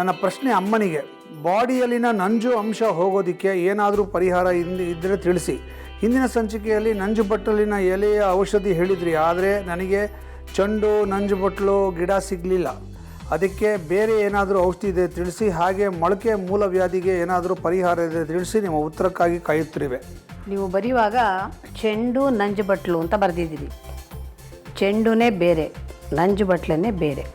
ನನ್ನ ಪ್ರಶ್ನೆ ಅಮ್ಮನಿಗೆ, ಬಾಡಿಯಲ್ಲಿನ ನಂಜು ಅಂಶ ಹೋಗೋದಕ್ಕೆ ಏನಾದರೂ ಪರಿಹಾರ ಇಂದ ಇದ್ದರೆ ತಿಳಿಸಿ. ಹಿಂದಿನ ಸಂಚಿಕೆಯಲ್ಲಿ ನಂಜು ಬಟ್ಟಲಿನ ಎಲೆಯ ಔಷಧಿ ಹೇಳಿದ್ರಿ, ಆದರೆ ನನಗೆ ಚೆಂಡು, ನಂಜು ಬಟ್ಟಲು ಗಿಡ ಸಿಗಲಿಲ್ಲ. ಅದಕ್ಕೆ ಬೇರೆ ಏನಾದರೂ ಔಷಧಿ ಇದೆ ತಿಳಿಸಿ, ಹಾಗೆ ಮೊಳಕೆ ಮೂಲ ವ್ಯಾಧಿಗೆ ಏನಾದರೂ ಪರಿಹಾರ ಇದೆ ತಿಳಿಸಿ ನಿಮ್ಮ ಉತ್ತರಕ್ಕಾಗಿ ಕಾಯುತ್ತಿರುವೆ. ನೀವು ಬರೆಯುವಾಗ ಚೆಂಡು, ನಂಜು ಬಟ್ಲು ಅಂತ ಬರೆದಿದ್ದೀರಿ. ಚೆಂಡುನೇ ಬೇರೆ, ನಂಜು ಬಟ್ಲನ್ನೇ ಬೇರೆ.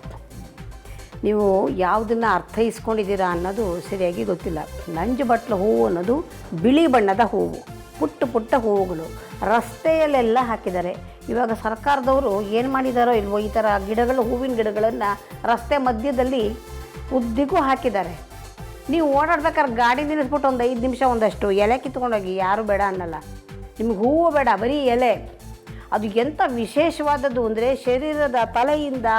ನೀವು ಯಾವುದನ್ನು ಅರ್ಥೈಸ್ಕೊಂಡಿದ್ದೀರಾ ಅನ್ನೋದು ಸರಿಯಾಗಿ ಗೊತ್ತಿಲ್ಲ. ನಂಜು ಬಟ್ಲು ಹೂವು ಅನ್ನೋದು ಬಿಳಿ ಬಣ್ಣದ ಹೂವು, ಪುಟ್ಟ ಪುಟ್ಟ ಹೂವುಗಳು. ರಸ್ತೆಯಲ್ಲೆಲ್ಲ ಹಾಕಿದ್ದಾರೆ. ಇವಾಗ ಸರ್ಕಾರದವರು ಏನು ಮಾಡಿದಾರೋ ಇಲ್ವೋ ಈ ಥರ ಗಿಡಗಳು, ಹೂವಿನ ಗಿಡಗಳನ್ನು ರಸ್ತೆ ಮಧ್ಯದಲ್ಲಿ ಉದ್ದಿಗೂ ಹಾಕಿದ್ದಾರೆ. ನೀವು ಓಡಾಡ್ಬೇಕಾದ್ರೆ ಗಾಡಿ ನಿಲ್ಲಿಸ್ಬಿಟ್ಟು ಒಂದು ಐದು ನಿಮಿಷ ಒಂದಷ್ಟು ಎಲೆ ಕಿತ್ಕೊಂಡೋಗಿ, ಯಾರು ಬೇಡ ಅನ್ನಲ್ಲ. ನಿಮ್ಗೆ ಹೂವು ಬೇಡ, ಬರೀ ಎಲೆ. ಅದು ಎಂಥ ವಿಶೇಷವಾದದ್ದು ಅಂದರೆ ಶರೀರದ ತಲೆಯಿಂದ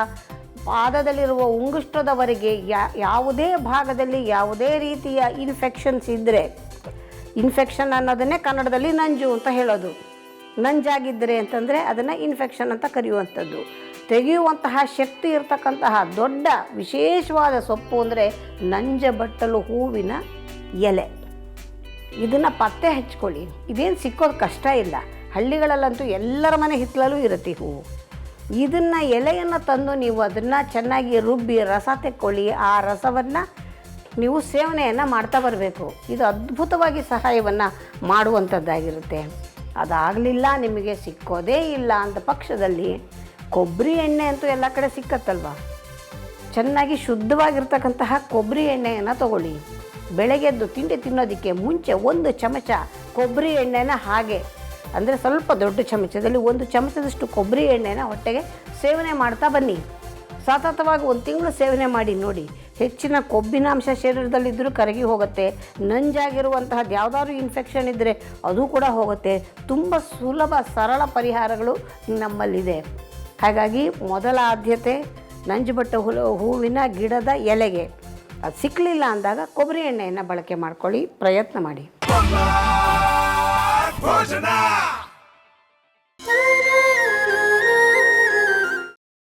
ಪಾದದಲ್ಲಿರುವ ಉಂಗುಷ್ಟದವರೆಗೆ ಯಾವುದೇ ಭಾಗದಲ್ಲಿ ಯಾವುದೇ ರೀತಿಯ ಇನ್ಫೆಕ್ಷನ್ಸ್ ಇದ್ದರೆ ಇನ್ಫೆಕ್ಷನ್ ಅನ್ನೋದನ್ನೇ ಕನ್ನಡದಲ್ಲಿ ನಂಜು ಅಂತ ಹೇಳೋದು. ನಂಜಾಗಿದ್ದರೆ ಅಂತಂದರೆ ಅದನ್ನು ಇನ್ಫೆಕ್ಷನ್ ಅಂತ ಕರೆಯುವಂಥದ್ದು. ತೆಗೆಯುವಂತಹ ಶಕ್ತಿ ಇರತಕ್ಕಂತಹ ದೊಡ್ಡ ವಿಶೇಷವಾದ ಸೊಪ್ಪು ಅಂದರೆ ನಂಜ ಬಟ್ಟಲು ಹೂವಿನ ಎಲೆ. ಇದನ್ನು ಪತ್ತೆ ಹಚ್ಕೊಳ್ಳಿ. ಇದೇನು ಸಿಕ್ಕೋದು ಕಷ್ಟ ಇಲ್ಲ. ಹಳ್ಳಿಗಳಲ್ಲಂತೂ ಎಲ್ಲರ ಮನೆ ಹಿತ್ತಲಲ್ಲೂ ಇರುತ್ತೆ ಹೂವು. ಇದನ್ನು ಎಲೆಯನ್ನು ತಂದು ನೀವು ಅದನ್ನು ಚೆನ್ನಾಗಿ ರುಬ್ಬಿ ರಸ ತೆಕ್ಕೊಳ್ಳಿ, ಆ ರಸವನ್ನು ನೀವು ಸೇವನೆಯನ್ನು ಮಾಡ್ತಾ ಬರಬೇಕು. ಇದು ಅದ್ಭುತವಾಗಿ ಸಹಾಯವನ್ನು ಮಾಡುವಂಥದ್ದಾಗಿರುತ್ತೆ. ಅದಾಗಲಿಲ್ಲ, ನಿಮಗೆ ಸಿಕ್ಕೋದೇ ಇಲ್ಲ ಅಂತ ಪಕ್ಷದಲ್ಲಿ ಕೊಬ್ಬರಿ ಎಣ್ಣೆ ಅಂತೂ ಎಲ್ಲ ಕಡೆ ಸಿಕ್ಕತ್ತಲ್ವ? ಚೆನ್ನಾಗಿ ಶುದ್ಧವಾಗಿರ್ತಕ್ಕಂತಹ ಕೊಬ್ಬರಿ ಎಣ್ಣೆಯನ್ನು ತಗೊಳ್ಳಿ. ಬೆಳಗ್ಗೆದ್ದು ತಿಂಡಿ ತಿನ್ನೋದಕ್ಕೆ ಮುಂಚೆ ಒಂದು ಚಮಚ ಕೊಬ್ಬರಿ ಎಣ್ಣೆನ ಹಾಗೆ ಅಂದರೆ ಸ್ವಲ್ಪ ದೊಡ್ಡ ಚಮಚದಲ್ಲಿ ಒಂದು ಚಮಚದಷ್ಟು ಕೊಬ್ಬರಿ ಎಣ್ಣೆನ ಹೊಟ್ಟೆಗೆ ಸೇವನೆ ಮಾಡ್ತಾ ಬನ್ನಿ. ಸತತವಾಗಿ ಒಂದು ತಿಂಗಳು ಸೇವನೆ ಮಾಡಿ ನೋಡಿ. ಹೆಚ್ಚಿನ ಕೊಬ್ಬಿನಾಂಶ ಶರೀರದಲ್ಲಿದ್ದರೂ ಕರಗಿ ಹೋಗುತ್ತೆ. ನಂಜಾಗಿರುವಂತಹದ್ದು ಯಾವುದಾದ್ರು ಇನ್ಫೆಕ್ಷನ್ ಇದ್ದರೆ ಅದು ಕೂಡ ಹೋಗುತ್ತೆ. ತುಂಬ ಸುಲಭ, ಸರಳ ಪರಿಹಾರಗಳು ನಮ್ಮಲ್ಲಿದೆ. ಹಾಗಾಗಿ ಮೊದಲ ಆದ್ಯತೆ ನಂಜುಬಟ್ಟ ಹುಲ, ಹೂವಿನ ಗಿಡದ ಎಲೆಗೆ. ಅದು ಸಿಕ್ಕಲಿಲ್ಲ ಅಂದಾಗ ಕೊಬ್ಬರಿ ಎಣ್ಣೆಯನ್ನು ಬಳಕೆ ಮಾಡ್ಕೊಳ್ಳಿ, ಪ್ರಯತ್ನ ಮಾಡಿ. Божена!